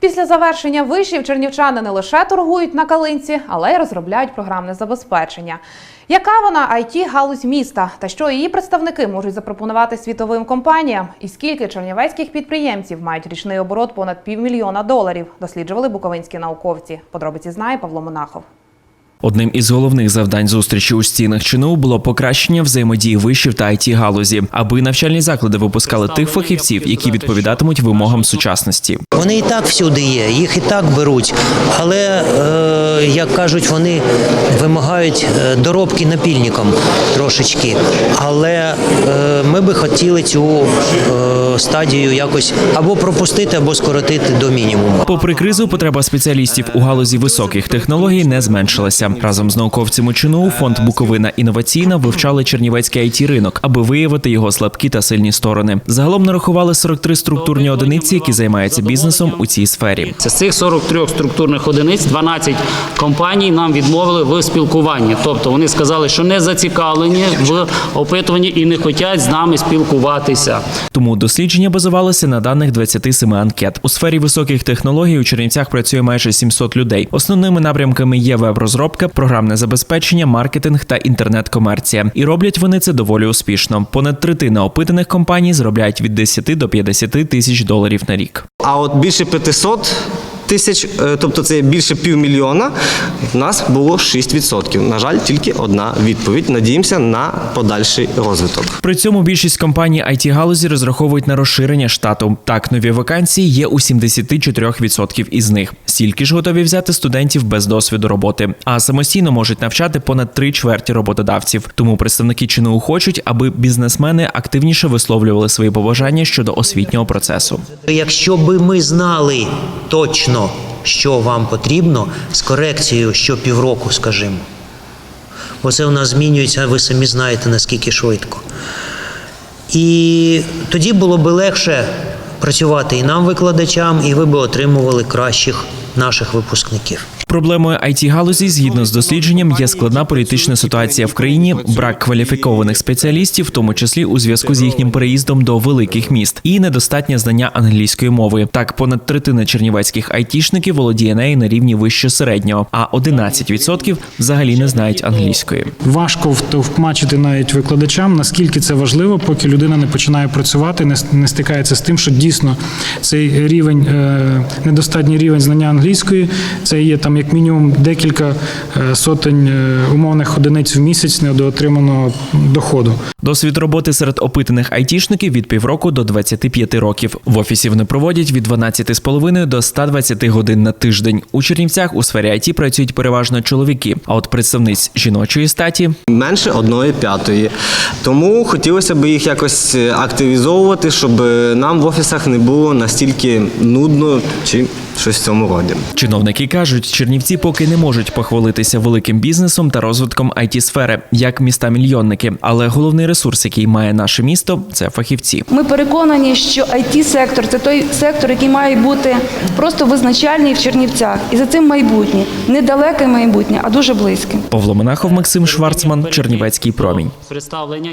Після завершення вишів чернівчани не лише торгують на калинці, але й розробляють програмне забезпечення. Яка вона it галузь міста та що її представники можуть запропонувати світовим компаніям? І скільки чернівецьких підприємців мають річний оборот понад півмільйона доларів? Досліджували буковинські науковці. Подробиці знає Павло Монахов. Одним із головних завдань зустрічі у стінах ЧНУ було покращення взаємодії вишів та it галузі, аби навчальні заклади випускали тих фахівців, які відповідатимуть вимогам сучасності. Вони і так всюди є, їх і так беруть. Але, е, як кажуть, вони вимагають е, доробки напільником трошечки. Але е, ми би хотіли цю стадію якось або пропустити, або скоротити до мінімуму. Попри кризу, потреба спеціалістів у галузі високих технологій не зменшилася. Разом з науковцями ЧНУ фонд Буковина інноваційна вивчали чернівецький it ринок, аби виявити його слабкі та сильні сторони. Загалом нарахували 43 структурні одиниці, які займаються бізнесом у цій сфері. З цих 43 структурних одиниць 12 компаній нам відмовили в спілкуванні. Тобто вони сказали, що не зацікавлені в опитуванні і не хочуть з нами спілкуватися. Тому дослідження базувалося на даних 27 анкет. У сфері високих технологій у Чернівцях працює майже 700 людей. Основними напрямками є веб-розробка, програмне забезпечення, маркетинг та інтернет-комерція. І роблять вони це доволі успішно. Понад третина опитаних компаній зробляють від 10 до 50 тисяч доларів на рік. А от більше 500 тисяч, е, тобто це більше півмільйона, в нас було 6%. На жаль, тільки одна відповідь. Надіємося на подальший розвиток. При цьому більшість компаній it галузі розраховують на розширення штату. Так, нові вакансії є у 74% із них. Стільки ж готові взяти студентів без досвіду роботи, а самостійно можуть навчати понад три чверті роботодавців. Тому представники ЧНУ хочуть, аби бізнесмени активніше висловлювали свої побажання щодо освітнього процесу. Якщо би ми знали точно, що вам потрібно, з корекцією щопівроку, скажімо. Бо це у нас змінюється, ви самі знаєте, наскільки швидко. І тоді було би легше працювати і нам, викладачам, і ви би отримували кращих наших випускників. Проблемою it галузі, згідно з дослідженням, є складна політична ситуація в країні, брак кваліфікованих спеціалістів, в тому числі у зв'язку з їхнім переїздом до великих міст, і недостатнє знання англійської мови. Так, понад третина чернівецьких айтішників володіє нею на рівні вище середнього, а 11% взагалі не знають англійської. Важко втовкмачити навіть викладачам, наскільки це важливо, поки людина не починає працювати, не, не стикається з тим, що дійсно цей рівень, е, недостатній рівень знання англійської, це є там як мінімум декілька е, сотень е, умовних одиниць в місяць недоотриманого доходу. Досвід роботи серед опитаних айтішників від півроку до 25 років. В офісі вони проводять від 12,5 до 120 годин на тиждень. У Чернівцях у сфері IT працюють переважно чоловіки, а от представниць жіночої статі Менше одної п'ятої. Тому хотілося б їх якось е, активізовувати, щоб нам в офісах не було настільки нудно чи щось в цьому роді. Чиновники кажуть, Чернівці поки не можуть похвалитися великим бізнесом та розвитком it сфери як міста-мільйонники. Але головний ресурс, який має наше місто, це фахівці. Ми переконані, що it сектор це той сектор, який має бути просто визначальний в Чернівцях, і за цим майбутнє недалеке майбутнє, а дуже близьке. Павло Монахов, Максим Шварцман, Чернівецький промінь. Представлення